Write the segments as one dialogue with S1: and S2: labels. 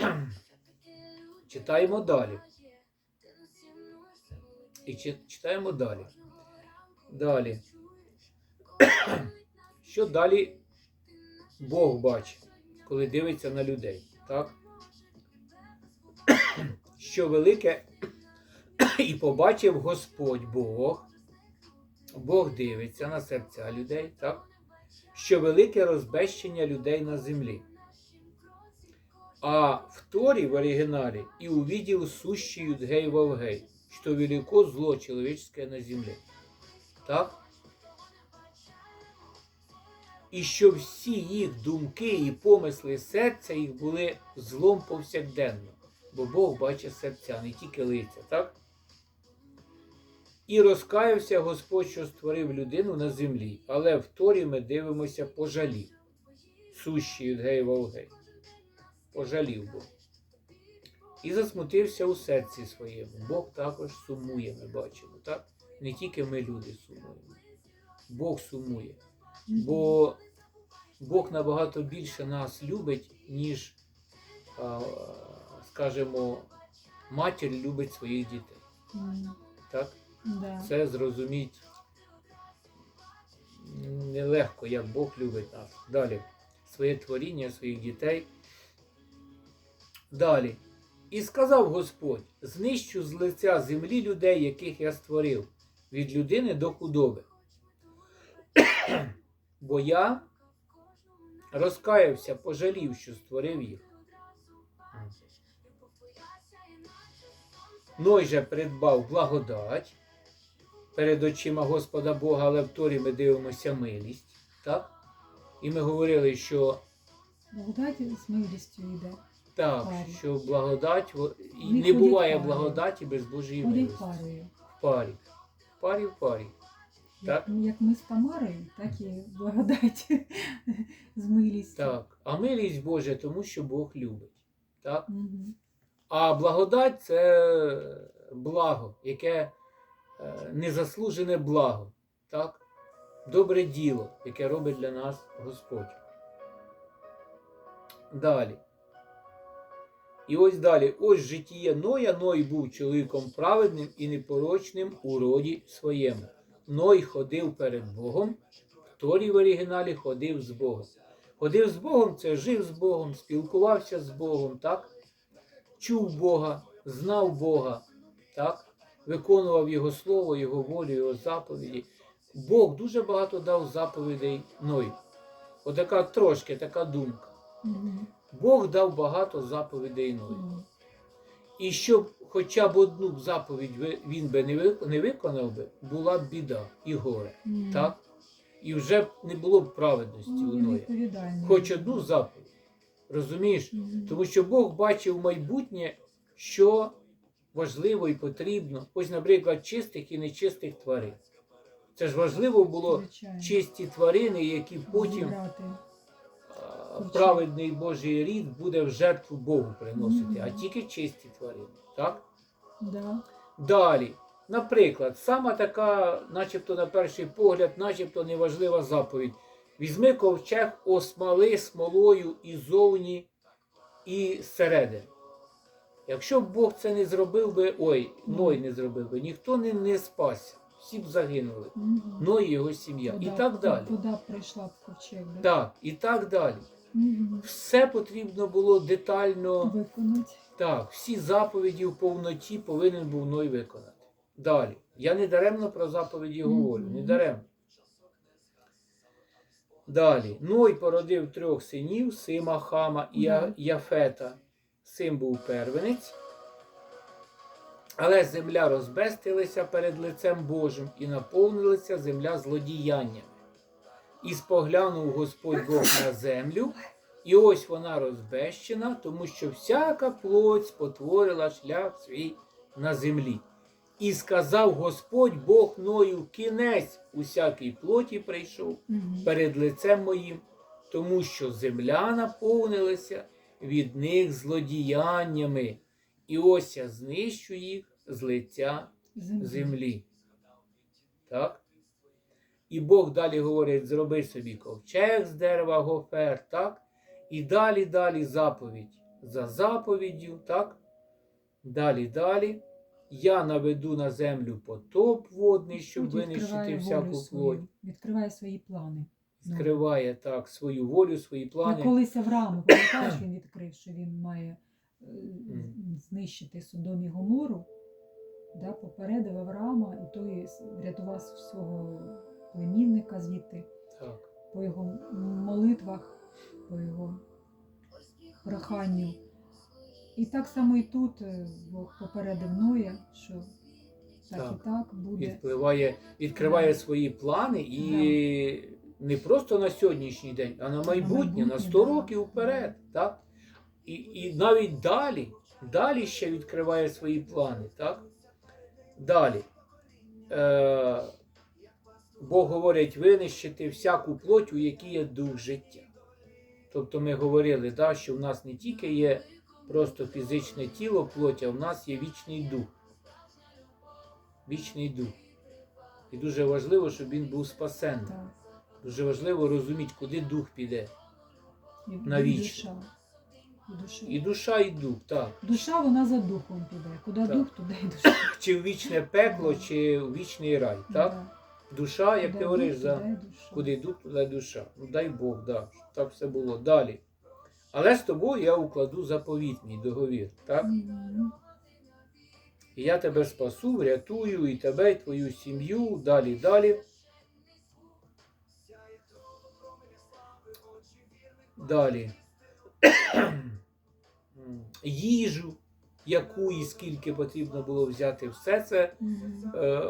S1: Читаємо далі. І чи- читаємо далі. Далі. Що далі Бог бачить, коли дивиться на людей? Так? Що велике і побачив Господь Бог. Бог дивиться на серця людей, так? Що велике розбещення людей на землі. А в Торі в оригіналі и увидел сущий Юдгей Вавгей, что велико зло человеческое на землі. Так? І що всі їх думки і помисли серця їх були злом повсякденно. Бо Бог бачить серця, не тільки лиця, так? І розкаявся Господь, що створив людину на землі, але в Торі ми дивимося пожалів. Сущий Юдгей Вавгей пожалів Бог. І засмутився у серці своєму. Бог також сумує, ми бачимо, так? Не тільки ми люди сумуємо. Бог сумує. Бо Бог набагато більше нас любить, ніж, скажімо, матір любить своїх дітей. Так?
S2: Да.
S1: Це зрозуміть нелегко, як Бог любить нас. Далі. Своє творіння, своїх дітей. Далі. І сказав Господь: знищу з лиця землі людей, яких я створив, від людини до худоби. Бо я розкаявся, пожалів, що створив їх. Ной же придбав благодать перед очима Господа Бога, але в Торі ми дивимося милість. Так? І ми говорили, що
S2: Благодать з милістю йде.
S1: Так,
S2: Парі.
S1: що благодать і не буває благодаті без Божої милості.
S2: парою.
S1: В парі. В парі в парі.
S2: Як,
S1: Так?
S2: як ми з Тамарою, так і благодать з милістю.
S1: Так. А милість Божа, тому що Бог любить. Так?
S2: Мгм.
S1: А благодать це благо, яке е, незаслужене благо. Так? Добре діло, яке робить для нас Господь. Далі. І ось далі. Ось житіє Ноя. Ной був чоловіком праведним і непорочним у роді своєму. Ной ходив перед Богом, Торі в оригіналі ходив з Богом. Ходив з Богом це жив з Богом, спілкувався з Богом, так? чув Бога, знав Бога, так? виконував Його слово, Його волю, Його заповіді. Бог дуже багато дав заповідей Ною. Отака трошки така думка. Бог дав багато заповідей Ною. І щоб хоча б одну заповідь він би не виконав би, була б біда і горе. Так? І вже б не було б праведності
S2: Ну,
S1: у Ноя. Хоч одну заповідь. Розумієш? Тому що Бог бачив майбутнє, що важливо і потрібно. Ось, наприклад, чистих і нечистих тварин. Це ж важливо було чисті тварини, які потім праведний Божий рід буде в жертву Богу приносити, а тільки чисті тварини. Так?
S2: Да.
S1: Далі. Наприклад, сама така, начебто на перший погляд, начебто неважлива заповідь. Візьми ковчег, осмали смолою і зовні, і зсередини. Якщо б Бог це не зробив би, ой, Ной не зробив би, ніхто не, не спасся, всі б загинули.
S2: Мгм.
S1: Ной і його сім'я. І так далі.
S2: Вода прийшла в ковчег. Да?
S1: Так, і так далі. Все потрібно було детально.
S2: Виконати.
S1: Так, всі заповіді в повноті повинен був Ной виконати. Далі. Я не даремно про заповіді говорю, не даремно. Далі. Ной породив трьох синів, Сима, Хама і Я- Яфета. Сим був первенець. Але земля розбестилася перед лицем Божим і наповнилася земля злодіяннями. І споглянув Господь Бог на землю, і ось вона розбещена, тому що всяка плоть спотворила шлях свій на землі. І сказав Господь Бог Ною, кінець усякій плоті прийшов перед лицем моїм, тому що земля наповнилася від них злодіяннями, і ось я знищу їх з лиця
S2: Землі.
S1: землі. Так? І Бог далі говорить: зроби собі ковчег з дерева гофер, так? І далі, далі заповідь. за заповіддю, так? Далі, далі. Я наведу на землю потоп водний, щоб
S2: Тут
S1: винищити всяку плоть.
S2: відкриває свої плани.
S1: Скриває так свою волю, свої плани.
S2: колись Аврааму, пам'ятаєш, він відкрив, що він має е, знищити Содом і Гомору, да, попередив Авраама, і той врятував свого племінника звідти
S1: Так.
S2: по його молитвах, по його проханню. І так само і тут е, Бог попередив Ноя, що так,
S1: Так.
S2: і так буде.
S1: Відпливає, відкриває свої плани і не просто на сьогоднішній день, а на майбутнє, на
S2: майбутнє,
S1: 100 років вперед. Так? І, і навіть далі, далі ще відкриває свої плани. Так? Далі. Е, Бог говорить винищити всяку плоть, у якій є дух життя. Тобто ми говорили, да, що в нас не тільки є просто фізичне тіло, плоть, а в нас є вічний дух. Вічний дух. І дуже важливо, щоб він був спасенний.
S2: Так.
S1: Дуже важливо розуміти, куди дух піде.
S2: І,
S1: На
S2: і І душа.
S1: І душа, і дух, так.
S2: Душа вона за духом піде. Куди
S1: Так.
S2: дух, туди і душа.
S1: Чи в вічне пекло, чи в вічний рай. Так?
S2: Да.
S1: Душа, як ти говориш, за куди дух, туди душа. Ну дай Бог, да, щоб так все було. Далі. Але з тобою я укладу заповіт, мій договір. Так? І я тебе спасу, врятую і тебе, і твою сім'ю, далі, далі. Далі. Їжу, яку і скільки потрібно було взяти, все це е,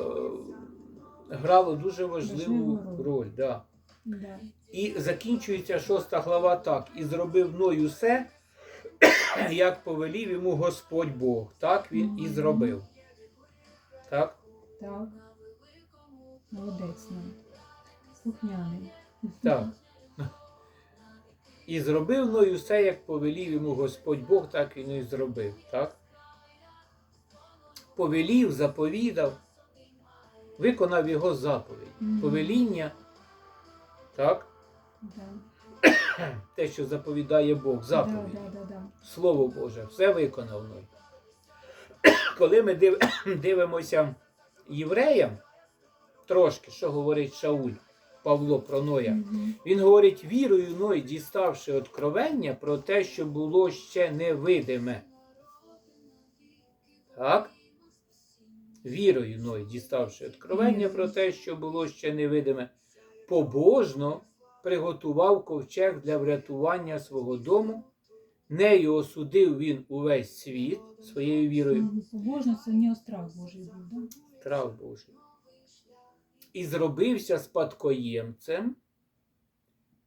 S1: грало дуже важливу
S2: роль.
S1: Да.
S2: Да.
S1: І закінчується шоста глава так. І зробив мною все, як повелів йому Господь Бог. Так він і зробив. Так?
S2: Так. Молодець нам. Слухняний.
S1: Так. І зробив мною все, як повелів йому Господь Бог, так він і зробив. Так? Повелів, заповідав, виконав його заповідь.
S2: Мгм.
S1: Повеління, так?
S2: Да.
S1: те, що заповідає Бог, заповідь.
S2: Да, да, да, да.
S1: Слово Боже, все виконав. Коли ми див... дивимося євреям, трошки, що говорить Шауль Павло про Ноя,
S2: Мгм.
S1: він говорить, вірою Ной, діставши откровення про те, що було ще невидиме. Так? Вірою Ной, діставши откровення про те, що було ще невидиме, побожно приготував ковчег для врятування свого дому. Нею осудив він увесь світ своєю вірою.
S2: Побожно це нього страх Божий був, да?
S1: Трав Божий. І зробився спадкоємцем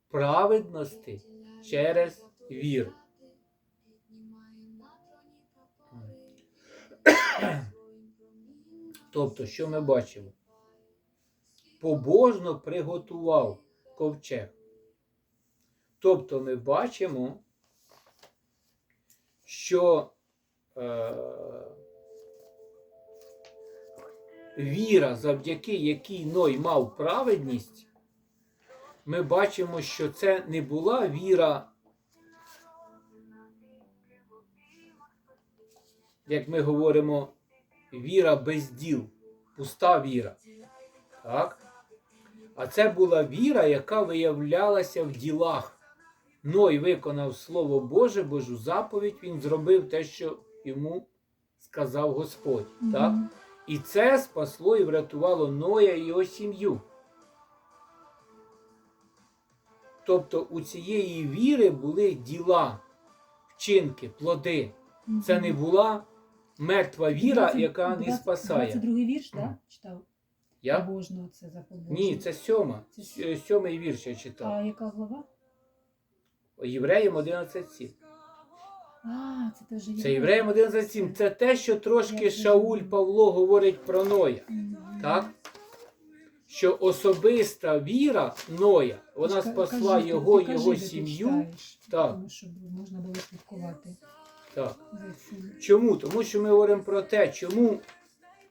S1: праведності через віру. Тобто, що ми бачимо? Побожно приготував ковчег. Тобто ми бачимо, що е, віра, завдяки якій Ной мав праведність, ми бачимо, що це не була віра, як ми говоримо, віра без діл, пуста віра. Так? А це була віра, яка виявлялася в ділах. Ной виконав Слово Боже, Божу заповідь, він зробив те, що йому сказав Господь. Так? І це спасло і врятувало Ноя і його сім'ю. Тобто у цієї віри були діла, вчинки, плоди. Це не була мертва віра,
S2: 20
S1: яка не
S2: 20
S1: спасає.
S2: 22 вірш, так? Читав?
S1: Я?
S2: Побожно це за побожно.
S1: Ні, це сьома.
S2: Це
S1: Сьомий вірш я читав.
S2: А яка глава?
S1: Євреям 11.7.
S2: А, це теж
S1: Це євреям 11.7. Це те, що трошки Шауль Павло говорить про Ноя. Так? Що особиста віра Ноя, вона спасла його його сім'ю. Так.
S2: Тому щоб можна було слідкувати
S1: Так. Чому? Тому що ми говоримо про те, чому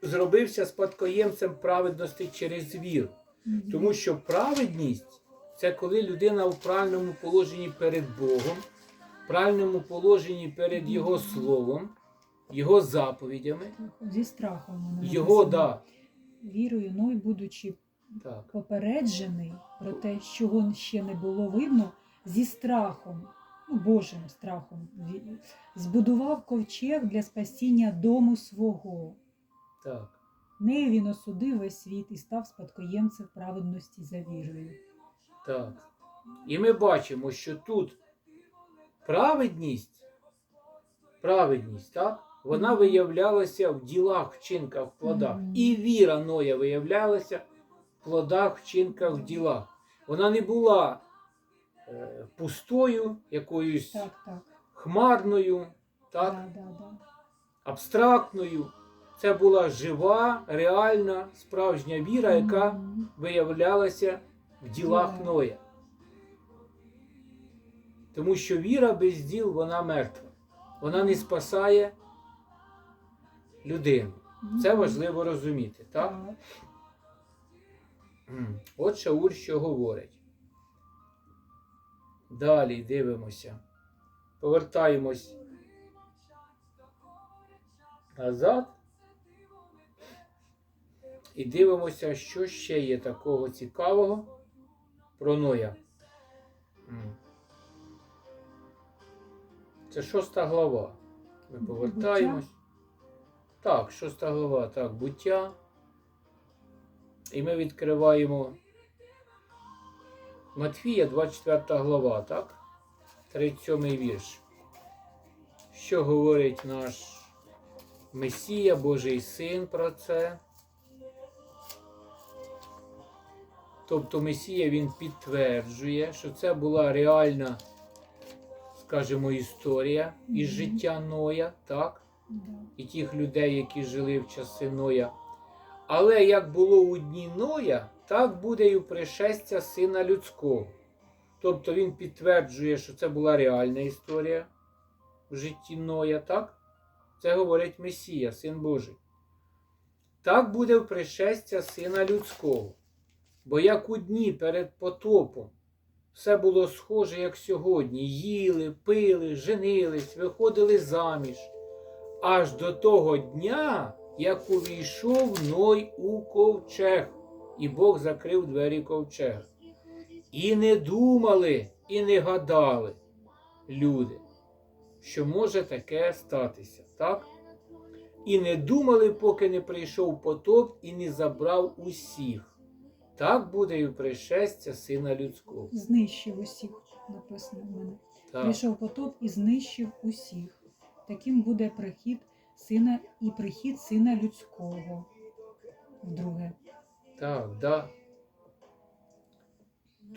S1: зробився спадкоємцем праведності через віру. Тому що праведність це коли людина в правильному положенні перед Богом, в правильному положенні перед Його словом, Його заповідями,
S2: Зі страхом
S1: Його, да,
S2: Вірою, ну і будучи
S1: так,
S2: попереджений про те, чого ще не було видно, зі страхом, Божим страхом, збудував ковчег для спасіння дому свого.
S1: так.
S2: Нею він осудив весь світ і став спадкоємцем праведності за вірою.
S1: Так. І ми бачимо, що тут праведність, праведність, так? Вона виявлялася в ділах, вчинках, в плодах.
S2: Мгм.
S1: І віра Ноя виявлялася в плодах, вчинках, в ділах. Вона не була пустою, якоюсь
S2: Так, так.
S1: хмарною, так?
S2: Да, да, да.
S1: абстрактною. Це була жива, реальна, справжня віра, яка
S2: Мгм.
S1: виявлялася в ділах
S2: Да.
S1: Ноя. Тому що віра без діл вона мертва. Вона не спасає людину. Це важливо розуміти. Так?
S2: Так.
S1: М. От Шаур що говорить. Далі дивимося. Повертаємось назад. І дивимося, що ще є такого цікавого про Ноя. Це шоста глава. Ми
S2: Буття?
S1: повертаємось. Так, шоста глава, так, буття. І ми відкриваємо Матфія, 24 глава, так? 37 вірш. Що говорить наш Месія, Божий Син про це? Тобто Месія він підтверджує, що це була реальна, скажімо, історія із життя Ноя, так? І тих людей, які жили в часи Ноя. Але як було у дні Ноя, так буде і у пришестя сина людського. Тобто він підтверджує, що це була реальна історія в житті Ноя, так? Це говорить Месія, син Божий. Так буде в пришестя сина людського. Бо як у дні перед потопом все було схоже, як сьогодні: їли, пили, женились, виходили заміж аж до того дня, як увійшов Ной у ковчег, і Бог закрив двері ковчега. І не думали, і не гадали люди, що може таке статися, так? І не думали, поки не прийшов потоп і не забрав усіх. Так буде і пришестя сина людського.
S2: Знищив усіх, написано в мене.
S1: Так,
S2: Прийшов потоп і знищив усіх. Таким буде прихід сина і прихід сина людського. Вдруге.
S1: Так, да.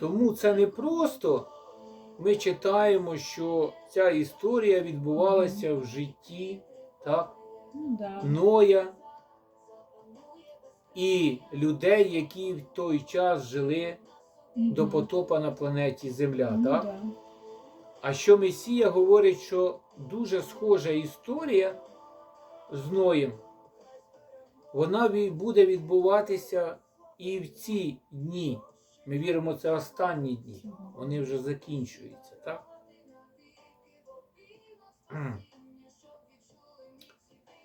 S1: Тому це не просто ми читаємо, що ця історія відбувалася в житті так,
S2: Ну, да.
S1: Ноя і людей, які в той час жили до потопа на планеті Земля.
S2: Ну,
S1: так?
S2: да.
S1: А що Месія говорить, що дуже схожа історія з Ноєм, вона буде відбуватися і в ці дні. Ми віримо, це останні дні. Вони вже закінчуються, так?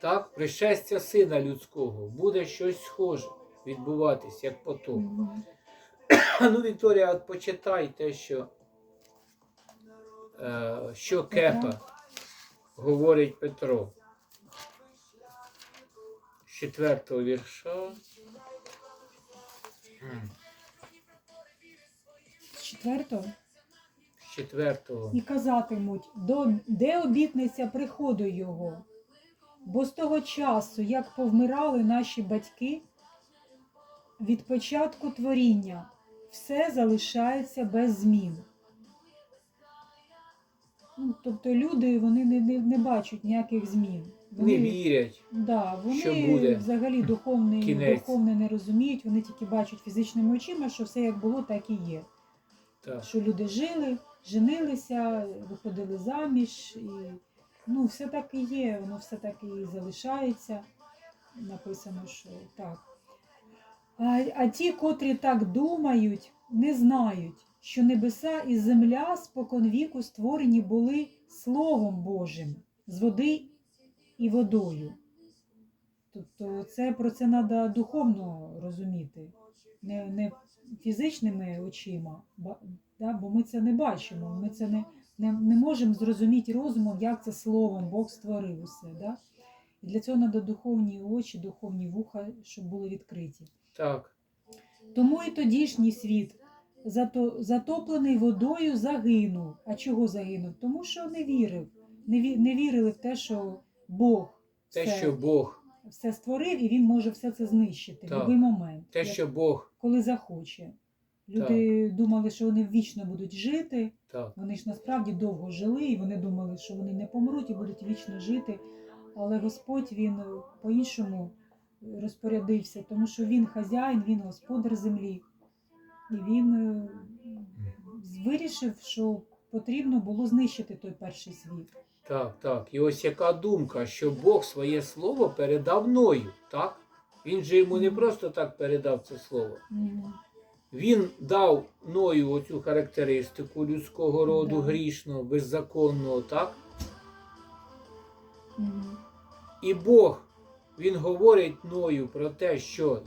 S1: Так, пришестя сина людського буде щось схоже відбуватись, як потоп.
S2: Мгм.
S1: Ну, Вікторія, от почитай те, що, е, що Кепа говорить Петро. З четвертого вірша.
S2: З четвертого.
S1: З четвертого.
S2: І казатимуть, «До- де обітниця приходу його? Бо з того часу, як повмирали наші батьки, від початку творіння все залишається без змін. Ну, тобто люди вони не, не, не бачать ніяких змін.
S1: Не вірять.
S2: Да, вони
S1: що буде
S2: взагалі духовне,
S1: кінець.
S2: духовне не розуміють, вони тільки бачать фізичними очима, що все як було, так і є.
S1: Так.
S2: Що люди жили, женилися, виходили заміж, і ну, все так і є, воно все так і залишається. Написано, що так. А, а ті, котрі так думають, не знають, що небеса і земля споконвіку створені були Словом Божим з води і водою. Тобто це про це треба духовно розуміти, не, не фізичними очима, да, бо ми це не бачимо, ми це не, не, не можемо зрозуміти розумом, як це словом Бог створив усе. Да? І для цього треба духовні очі, духовні вуха, щоб були відкриті.
S1: Так.
S2: Тому і тодішній світ затоплений водою загинув. А чого загинув? Тому що не вірив. Не, не вірили в те, що Бог
S1: Те,
S2: все,
S1: що Бог,
S2: все створив і він може все це знищити в
S1: Так.
S2: будь-який момент,
S1: те,
S2: як-
S1: що Бог,
S2: коли захоче. Люди думали, що вони вічно будуть жити.
S1: так,
S2: Вони ж насправді довго жили, і вони думали, що вони не помруть і будуть вічно жити. Але Господь він е, по-іншому розпорядився, тому що він хазяїн, він господар землі. І він е, вирішив, що потрібно було знищити той перший світ.
S1: Так, так. І ось яка думка, що Бог своє слово передав Ною, так? Він же йому не просто так передав це слово. Він дав Ною оцю характеристику людського роду грішного, беззаконного, так? І Бог, він говорить Ною про те, що